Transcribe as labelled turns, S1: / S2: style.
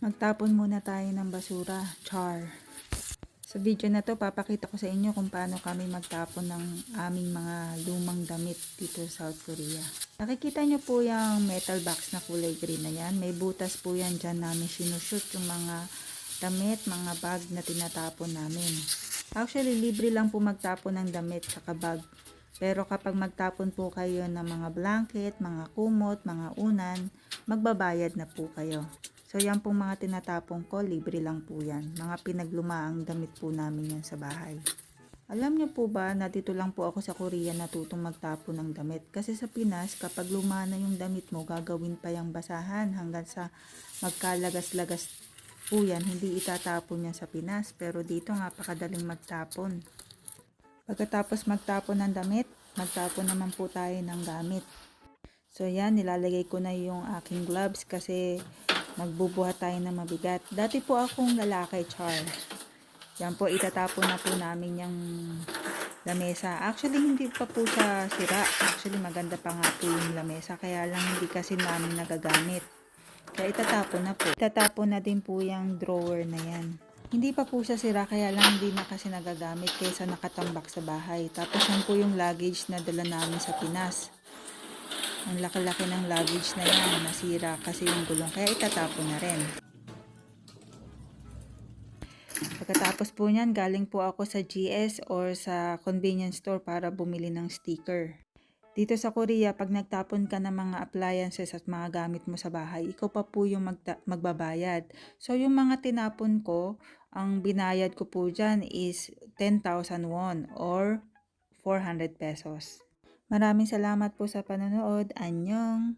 S1: Magtapon muna tayo ng basura. Char. Sa video na to, papakita ko sa inyo kung paano kami magtapon ng aming mga lumang damit dito sa South Korea. Nakikita nyo po yung metal box na kulay green na yan. May butas po yan dyan namin sinushoot yung mga damit, mga bag na tinatapon namin. Actually, libre lang po magtapon ng damit sa bag. Pero kapag magtapon po kayo ng mga blanket, mga kumot, mga unan, magbabayad na po kayo. So yan pong mga tinatapon ko, libre lang po yan. Mga pinaglumaang damit po namin yan sa bahay. Alam niyo po ba na dito lang po ako sa Korea natutong magtapon ng damit? Kasi sa Pinas, kapag luma na yung damit mo, gagawin pa yung basahan hanggang sa magkalagas-lagas po yan. Hindi itatapon yan sa Pinas. Pero dito napakadaling magtapon. Pagkatapos magtapon ng damit, magtapon naman po tayo ng gamit. So yan, nilalagay ko na yung aking gloves kasi magbubuhat tayo ng mabigat. Dati po akong lalaki, Char. Yan po, itatapon na po namin yung lamesa. Actually, hindi pa po siya sira. Actually, maganda pa nga po yung lamesa. Kaya lang hindi kasi namin nagagamit. Kaya itatapon na po. Itatapon na din po yung drawer na yan. Hindi pa po siya sira, kaya lang hindi na kasi nagagamit kaysa nakatambak sa bahay. Tapos yan po yung luggage na dala namin sa Pinas. Ang laki-laki ng luggage na yan, nasira kasi yung gulong, kaya itatapon na rin. Pagkatapos po niyan, galing po ako sa GS or sa convenience store para bumili ng sticker. Dito sa Korea, pag nagtapon ka ng mga appliances at mga gamit mo sa bahay, ikaw pa po yung magbabayad. So, yung mga tinapon ko, ang binayad ko po dyan is 10,000 won or 400 pesos. Maraming salamat po sa panonood. Anyong!